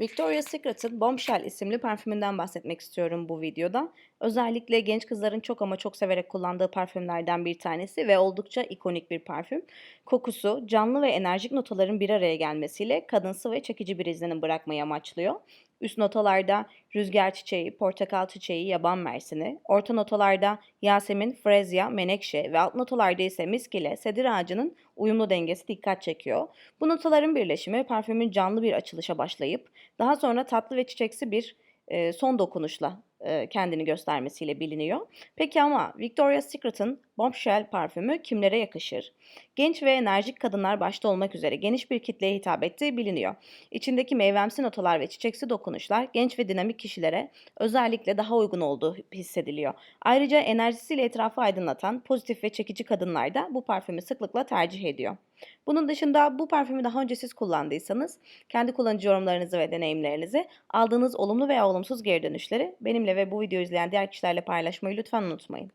Victoria's Secret'ın Bombshell isimli parfümünden bahsetmek istiyorum bu videoda. Özellikle genç kızların çok ama çok severek kullandığı parfümlerden bir tanesi ve oldukça ikonik bir parfüm. Kokusu, canlı ve enerjik notaların bir araya gelmesiyle kadınsı ve çekici bir izlenim bırakmayı amaçlıyor. Üst notalarda rüzgar çiçeği, portakal çiçeği, yaban mersini, orta notalarda yasemin, frezya, menekşe ve alt notalarda ise misk ile sedir ağacının uyumlu dengesi dikkat çekiyor. Bu notaların birleşimi parfümün canlı bir açılışa başlayıp daha sonra tatlı ve çiçeksi bir e, son dokunuşla e, kendini göstermesiyle biliniyor. Peki ama Victoria's Secret'ın Bombshell parfümü kimlere yakışır? Genç ve enerjik kadınlar başta olmak üzere geniş bir kitleye hitap ettiği biliniyor. İçindeki meyvemsi notalar ve çiçeksi dokunuşlar genç ve dinamik kişilere özellikle daha uygun olduğu hissediliyor. Ayrıca enerjisiyle etrafı aydınlatan pozitif ve çekici kadınlar da bu parfümü sıklıkla tercih ediyor. Bunun dışında bu parfümü daha önce siz kullandıysanız kendi kullanıcı yorumlarınızı ve deneyimlerinizi aldığınız olumlu veya olumsuz geri dönüşleri benimle ve bu videoyu izleyen diğer kişilerle paylaşmayı lütfen unutmayın.